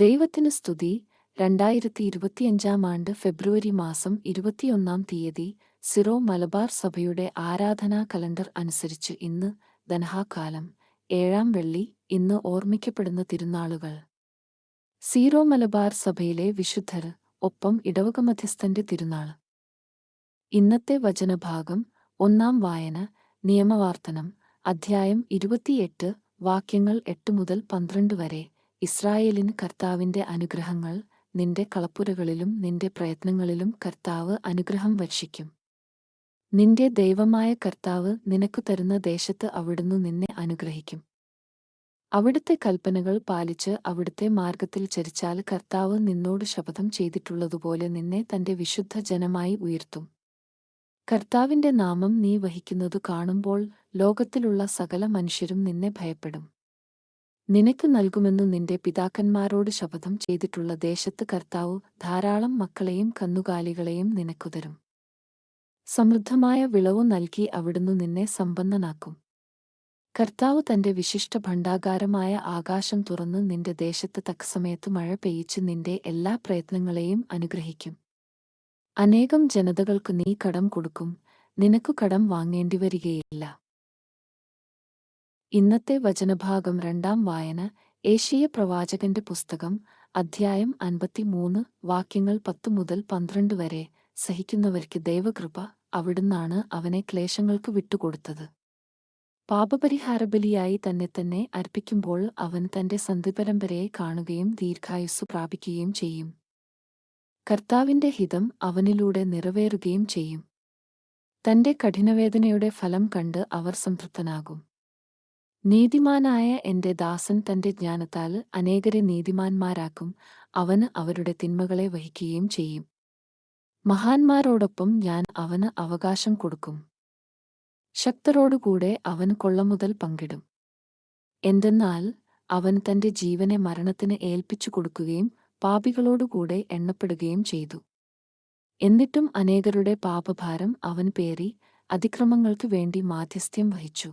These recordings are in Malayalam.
ദൈവത്തിന് സ്തുതി. രണ്ടായിരത്തി ഇരുപത്തിയഞ്ചാം ആണ്ട് ഫെബ്രുവരി മാസം ഇരുപത്തിയൊന്നാം തീയതി സിറോ മലബാർ സഭയുടെ ആരാധനാ കലണ്ടർ അനുസരിച്ച് ഇന്ന് ധനഹാകാലം ഏഴാം വെള്ളി ഇന്ന് ഓർമ്മിക്കപ്പെടുന്ന തിരുനാളുകൾ. സീറോ മലബാർ സഭയിലെ വിശുദ്ധർ ഒപ്പം ഇടവക മധ്യസ്ഥന്റെ തിരുനാൾ. ഇന്നത്തെ വചനഭാഗം ഒന്നാം വായന നിയമവാർത്തനം അധ്യായം ഇരുപത്തിയെട്ട് വാക്യങ്ങൾ എട്ട് മുതൽ പന്ത്രണ്ട് വരെ. ഇസ്രായേലിന് കർത്താവിന്റെ അനുഗ്രഹങ്ങൾ നിന്റെ കളപ്പുരകളിലും നിന്റെ പ്രയത്നങ്ങളിലും കർത്താവ് അനുഗ്രഹം വർഷിക്കും. നിന്റെ ദൈവമായ കർത്താവ് നിനക്കു തരുന്ന ദേശത്ത് അവിടുന്ന് നിന്നെ അനുഗ്രഹിക്കും. അവിടുത്തെ കൽപ്പനകൾ പാലിച്ച് അവിടുത്തെ മാർഗത്തിൽ ചരിച്ചാൽ കർത്താവ് നിന്നോട് ശപഥം ചെയ്തിട്ടുള്ളതുപോലെ നിന്നെ തന്റെ വിശുദ്ധ ജനമായി ഉയർത്തും. കർത്താവിന്റെ നാമം നീ വഹിക്കുന്നതു കാണുമ്പോൾ ലോകത്തിലുള്ള സകല മനുഷ്യരും നിന്നെ ഭയപ്പെടും. നിനക്ക് നൽകുമെന്നു നിന്റെ പിതാക്കന്മാരോട് ശപഥം ചെയ്തിട്ടുള്ള ദേശത്ത് കർത്താവ് ധാരാളം മക്കളെയും കന്നുകാലികളെയും നിനക്കുതരും. സമൃദ്ധമായ വിളവു നൽകി അവിടുന്ന് നിന്നെ സമ്പന്നനാക്കും. കർത്താവ് തന്റെ വിശിഷ്ട ഭണ്ഡാകാരമായ ആകാശം തുറന്ന് നിന്റെ ദേശത്ത് തക്സമയത്ത് മഴ പെയ്ച്ച് നിന്റെ എല്ലാ പ്രയത്നങ്ങളെയും അനുഗ്രഹിക്കും. അനേകം ജനതകൾക്ക് നീ കടം കൊടുക്കും. നിനക്കു കടം വാങ്ങേണ്ടിവരികയില്ല. ഇന്നത്തെ വചനഭാഗം രണ്ടാം വായന ഏഷ്യ പ്രവാചകന്റെ പുസ്തകം അധ്യായം അൻപത്തിമൂന്ന് വാക്യങ്ങൾ പത്തു മുതൽ പന്ത്രണ്ട് വരെ. സഹിക്കുന്നവർക്ക് ദൈവകൃപ അവിടുന്നാണ് അവനെ ക്ലേശങ്ങൾക്ക് വിട്ടുകൊടുത്തത്. പാപപരിഹാരബലിയായി തന്നെ തന്നെ അർപ്പിക്കുമ്പോൾ അവൻ തന്റെ സന്ധിപരമ്പരയെ കാണുകയും ദീർഘായുസ്സു പ്രാപിക്കുകയും ചെയ്യും. കർത്താവിന്റെ ഹിതം അവനിലൂടെ നിറവേറുകയും ചെയ്യും. തന്റെ കഠിനവേദനയുടെ ഫലം കണ്ട് അവർ സംതൃപ്തനാകും. നീതിമാനായ എന്റെ ദാസൻ തന്റെ ജ്ഞാനത്താൽ അനേകരെ നീതിമാന്മാരാക്കും. അവന് അവരുടെ തിന്മകളെ വഹിക്കുകയും ചെയ്യും. മഹാന്മാരോടൊപ്പം ഞാൻ അവന് അവകാശം കൊടുക്കും. ശക്തരോടുകൂടെ അവൻ കൊള്ളമുതൽ പങ്കിടും. എന്തെന്നാൽ അവൻ തന്റെ ജീവനെ മരണത്തിന് ഏൽപ്പിച്ചു കൊടുക്കുകയും പാപികളോടുകൂടെ എണ്ണപ്പെടുകയും ചെയ്തു. എന്നിട്ടും അനേകരുടെ പാപഭാരം അവൻ പേറി അതിക്രമങ്ങൾക്ക് വേണ്ടി മാധ്യസ്ഥ്യം വഹിച്ചു.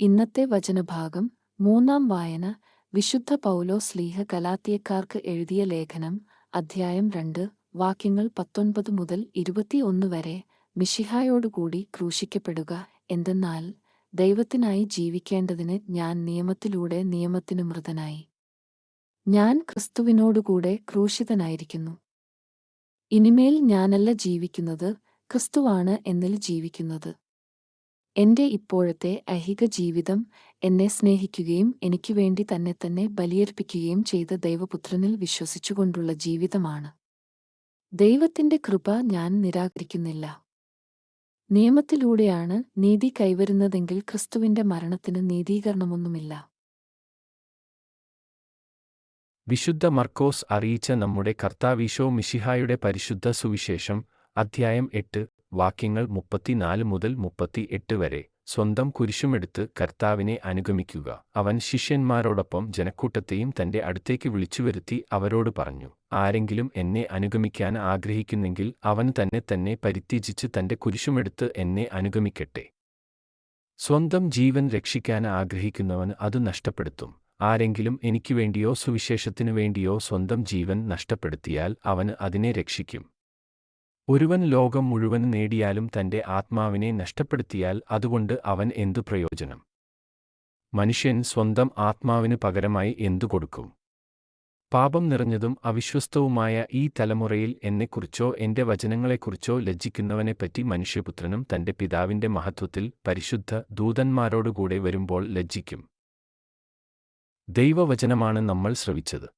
ഇന്നത്തെ വചനഭാഗം മൂന്നാം വായന വിശുദ്ധ പൗലോ സ്ലീഹ കലാത്തിയക്കാർക്ക് എഴുതിയ ലേഖനം അധ്യായം രണ്ട് വാക്യങ്ങൾ പത്തൊൻപത് മുതൽ ഇരുപത്തിയൊന്ന് വരെ മിഷിഹായോടുകൂടി ക്രൂശിക്കപ്പെടുക. എന്തെന്നാൽ ദൈവത്തിനായി ജീവിക്കേണ്ടതിന് ഞാൻ നിയമത്തിലൂടെ നിയമത്തിനു മൃതനായി. ഞാൻ ക്രിസ്തുവിനോടുകൂടെ ക്രൂശിതനായിരിക്കുന്നു. ഇനിമേൽ ഞാനല്ല ജീവിക്കുന്നത് ക്രിസ്തുവാണ് എന്നിൽ ജീവിക്കുന്നത്. എന്റെ ഇപ്പോഴത്തെ ഐഹിക ജീവിതം എന്നെ സ്നേഹിക്കുകയും എനിക്കുവേണ്ടി തന്നെ തന്നെ ബലിയർപ്പിക്കുകയും ചെയ്ത ദൈവപുത്രനിൽ വിശ്വസിച്ചുകൊണ്ടുള്ള ജീവിതമാണ്. ദൈവത്തിന്റെ കൃപ ഞാൻ നിരാകരിക്കുന്നില്ല. നിയമത്തിലൂടെയാണ് നീതി കൈവരുന്നതെങ്കിൽ ക്രിസ്തുവിന്റെ മരണത്തിന് നീതീകരണമൊന്നുമില്ല. വിശുദ്ധ മർക്കോസ് അറിയിച്ച നമ്മുടെ കർത്താവീശോ മിഷിഹായുടെ പരിശുദ്ധ സുവിശേഷം അധ്യായം എട്ട് വാക്യങ്ങൾ മുപ്പത്തിനാല് മുതൽ മുപ്പത്തി എട്ട് വരെ സ്വന്തം കുരിശുമെടുത്ത് കർത്താവിനെ അനുഗമിക്കുക. അവൻ ശിഷ്യന്മാരോടൊപ്പം ജനക്കൂട്ടത്തെയും തന്റെ അടുത്തേക്ക് വിളിച്ചു വരുത്തി അവരോട് പറഞ്ഞു ആരെങ്കിലും എന്നെ അനുഗമിക്കാൻ ആഗ്രഹിക്കുന്നെങ്കിൽ അവൻ തന്നെ തന്നെ പരിത്യജിച്ച് തന്റെ കുരിശുമെടുത്ത് എന്നെ അനുഗമിക്കട്ടെ. സ്വന്തം ജീവൻ രക്ഷിക്കാൻ ആഗ്രഹിക്കുന്നവൻ അത് നഷ്ടപ്പെടുത്തും. ആരെങ്കിലും എനിക്കു വേണ്ടിയോ സുവിശേഷത്തിനു വേണ്ടിയോ സ്വന്തം ജീവൻ നഷ്ടപ്പെടുത്തിയാൽ അവന് അതിനെ രക്ഷിക്കും. ഒരുവൻ ലോകം മുഴുവൻ നേടിയാലും തന്റെ ആത്മാവിനെ നഷ്ടപ്പെടുത്തിയാൽ അതുകൊണ്ട് അവൻ എന്തു പ്രയോജനം? മനുഷ്യൻ സ്വന്തം ആത്മാവിന് പകരമായി എന്തു കൊടുക്കും? പാപം നിറഞ്ഞതും അവിശ്വസ്തവുമായ ഈ തലമുറയിൽ എന്നെക്കുറിച്ചോ എന്റെ വചനങ്ങളെക്കുറിച്ചോ ലജ്ജിക്കുന്നവനെപ്പറ്റി മനുഷ്യപുത്രനും തന്റെ പിതാവിന്റെ മഹത്വത്തിൽ പരിശുദ്ധ ദൂതന്മാരോടുകൂടെ വരുമ്പോൾ ലജ്ജിക്കും. ദൈവവചനമാണ് നമ്മൾ ശ്രവിച്ചത്.